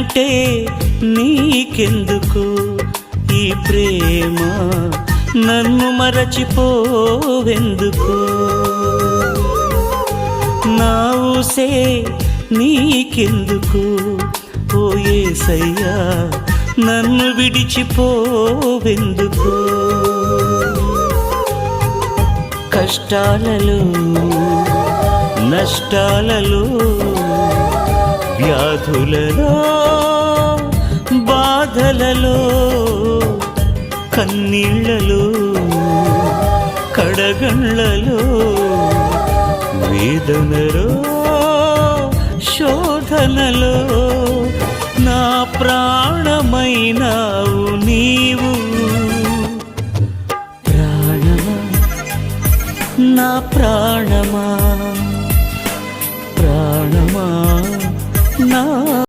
అంటే నీకెందుకు ఈ ప్రేమ? నన్ను మరచిపోవెందుకు? నా ఊసే నీకెందుకు? ఓ ఏసయ్యా నన్ను విడిచిపోవెందుకు? కష్టాలలో నష్టాలలో వ్యధులలో బాధలలో కన్నీళ్ళలో కడగళ్ళలో వేదనలో శోధనలో నా ప్రాణమైనావు నీవు. ప్రాణమా? నా ప్రాణమా? 能。